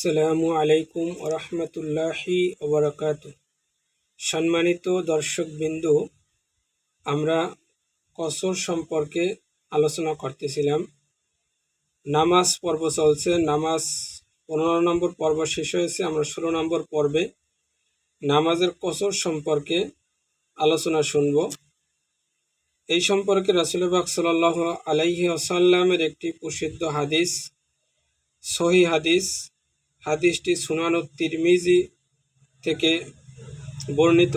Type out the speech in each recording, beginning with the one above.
আসসালামু আলাইকুম রহমতুল্লাহি ওবরাকাত সম্মানিত দর্শকবিন্দু, আমরা কসর সম্পর্কে আলোচনা করতেছিলাম। নামাজ পর্ব চলছে, নামাজ পনেরো নম্বর পর্ব শেষ হয়েছে, আমরা ষোলো নম্বর পর্বে নামাজের কসর সম্পর্কে আলোচনা শুনব। এই সম্পর্কে রাসুলবাক সাল্লাহ আলাইহি আসাল্লামের একটি প্রসিদ্ধ হাদিস সহি হাদিস হাদিসটি সুনানু তিরমিজি থেকে বর্ণিত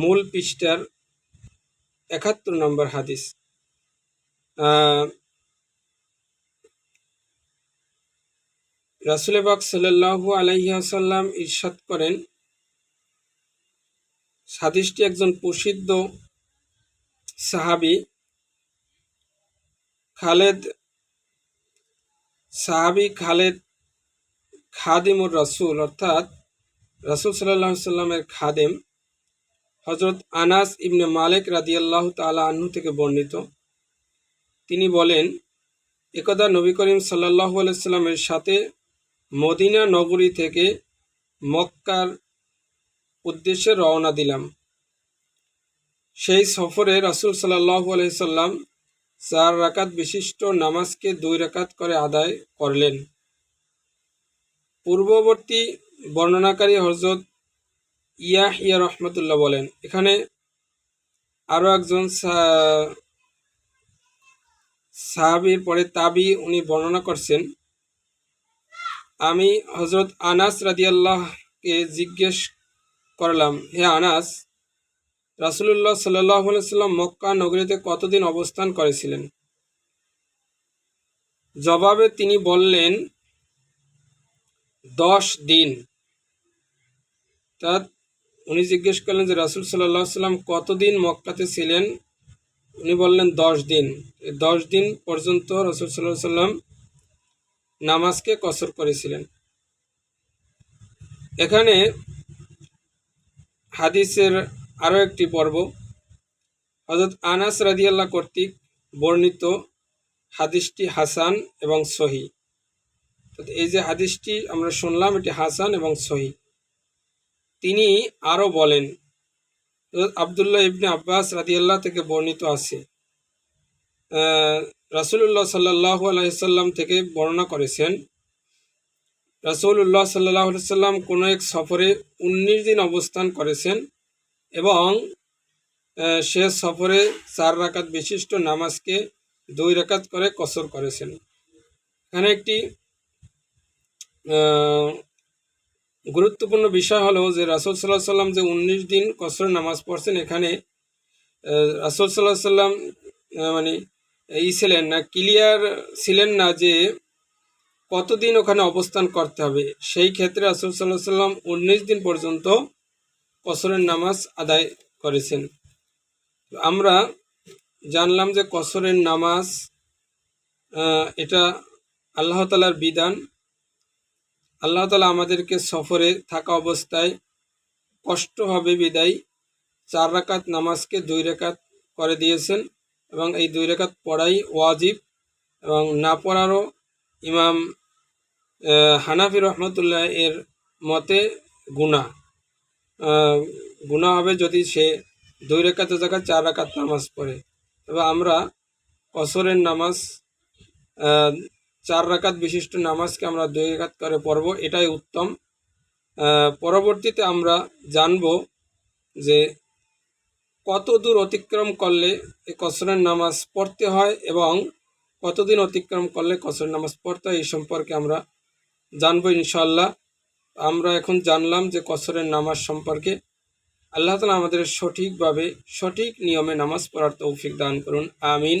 মূল পৃষ্ঠার একাত্তর নম্বর হাদিস। রাসুলেবাক সাল্লাহু আলাইসাল্লাম ইরশাদ করেন, হাদিসটি একজন প্রসিদ্ধ সাহাবি খালেদ সাহাবি খালেদ খাদিমুর রাসুল, অর্থাৎ রাসুল সাল্লাহ সাল্লামের খাদেম হজরত আনাস ইবনে মালিক রাদিয়াল্লাহ তালা আহ্ন থেকে বর্ণিত। তিনি বলেন, একদা নবী করিম সাল্লাহ আলাইস্লামের সাথে মদিনা নগরী থেকে মক্কার উদ্দেশ্যে রওনা দিলাম। সেই সফরে রাসুল সাল্লাহ আলাইসাল্লাম চার রাকাত বিশিষ্ট নামাজকে দুই রাকাত করে আদায় করলেন। পূর্ববর্তী বর্ণনাকারী হজরত ইয়া ইয়া রহমতুল্লাহ বলেন, এখানে আরও একজন সাহাবির পরে তাবি উনি বর্ণনা করছেন, আমি হজরত আনাস রাদিয়াল্লাহকে জিজ্ঞেস করলাম, হে আনাস, রাসুলুল্লাহ সাল্লাহ সাল্লাম মক্কা নগরীতে কতদিন অবস্থান করেছিলেন? জবাবে তিনি বললেন দশ দিন। তা উনি জিজ্ঞেস করলেন যে, রাসুল সাল্লাহ সাল্লাম কতদিন মক্কাতে ছিলেন? উনি বললেন, দশ দিন। দশ দিন পর্যন্ত রসুল সাল্লাহ সাল্লাম নামাজকে কসর করেছিলেন। এখানে হাদিসের আরও একটি পর্ব। হজরত আনাস রাদিয়াল্লাহ কর্তৃক বর্ণিত হাদিসটি হাসান এবং সহি। এই যে হাদিসটি আমরা শুনলাম, এটি হাসান এবং সহি। তিনি আরও বলেন আবদুল্লাহ ইবনে আব্বাস রাদিয়াল্লাহ থেকে বর্ণিত আছে। রাসুল্লাহ সাল্লাহ আলাইসাল্লাম থেকে বর্ণনা করেছেন রাসুল্লাহ সাল্লাহ সাল্লাম কোনো এক সফরে উনিশ দিন অবস্থান করেছেন এবং সে সফরে চার রাকাত বিশিষ্ট নামাজকে দুই রাকাত করে কসর করেছেন। এখানে একটি গুরুত্বপূর্ণ বিষয় হলো যে রাসুল সাল্লাহ সাল্লাম যে উনিশ দিন কসর নামাজ পড়ছেন, এখানে রাসুল সাল্লাহ সাল্লাম মানে ই ছিলেন না, ক্লিয়ার ছিলেন না যে কতদিন ওখানে অবস্থান করতে হবে। সেই ক্ষেত্রে রাসুল সাল্লাহ সাল্লাম উনিশ দিন পর্যন্ত কসরের নামাজ আদায় করেছেন। আমরা জানলাম যে কসরের নামাজ এটা আল্লাহ তালার বিধান। আল্লাহ তালা আমাদেরকে সফরে থাকা অবস্থায় কষ্ট হবে বিদায় চার রাকাত নামাজকে দুই রেখাত করে দিয়েছেন এবং এই দুই রেখাত পড়াই ওয়াজিব এবং না পড়ারও ইমাম হানাফি রহমতুল্লাহ এর মতে গুণা গুণা হবে যদি সে দুই রেখাতে জায়গায় চার রাকাত নামাজ পড়ে। তবে আমরা কসরের নামাজ চার রাকাত বিশিষ্ট নামাজকে আমরা দুই রেখাত করে পড়ব, এটাই উত্তম। পরবর্তীতে আমরা জানব যে কত দূর অতিক্রম করলে এই কসরের নামাজ পড়তে হয় এবং কতদিন অতিক্রম করলে কসরের নামাজ পড়তে হয়, এই সম্পর্কে আমরা জানব ইনশাল্লাহ আমরা এখন জানলাম যে কসরের নামাজ সম্পর্কে। আল্লাহ তালা আমাদের সঠিকভাবে সঠিক নিয়মে নামাজ পড়ার তৌফিক দান করুন, আমিন।